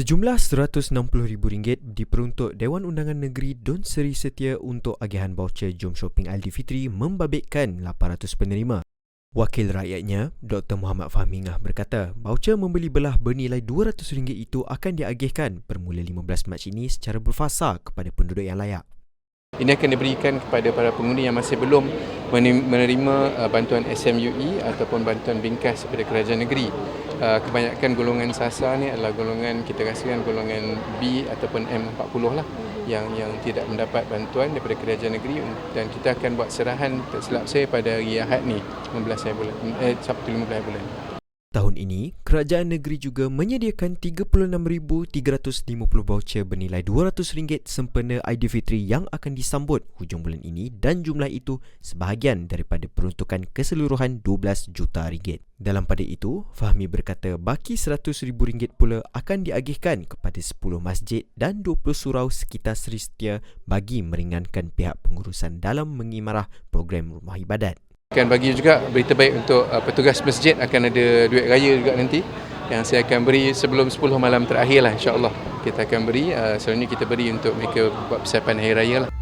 Sejumlah RM160,000 diperuntuk Dewan Undangan Negeri Don Seri Setia untuk agihan baucer Jom Shopping Aidilfitri membabitkan 800 penerima. Wakil rakyatnya, Dr. Muhammad Fahmi Ngah berkata, baucer membeli belah bernilai RM200 itu akan diagihkan bermula 15 Mac ini secara berfasa kepada penduduk yang layak. Ini akan diberikan kepada para pengundi yang masih belum menerima uh, bantuan SMUE ataupun bantuan bingkas daripada kerajaan negeri. Uh, kebanyakan golongan SASA ni adalah golongan kita rasakan golongan B ataupun M40 lah yang yang tidak mendapat bantuan daripada kerajaan negeri dan kita akan buat serahan tak silap saya pada hari Ahad ni 15 bulan eh Sabtu 15 bulan. Tahun ini, kerajaan negeri juga menyediakan 36,350 voucher bernilai RM200 sempena Aidilfitri yang akan disambut hujung bulan ini dan jumlah itu sebahagian daripada peruntukan keseluruhan 12 juta ringgit. Dalam pada itu, Fahmi berkata baki RM100,000 pula akan diagihkan kepada 10 masjid dan 20 surau sekitar Seri Setia bagi meringankan pihak pengurusan dalam mengimarah program rumah ibadat. Akan bagi juga berita baik untuk uh, petugas masjid. Akan ada duit raya juga nanti yang saya akan beri sebelum 10 malam terakhir lah insyaAllah. Kita akan beri uh, selalunya kita beri untuk mereka buat persiapan hari raya lah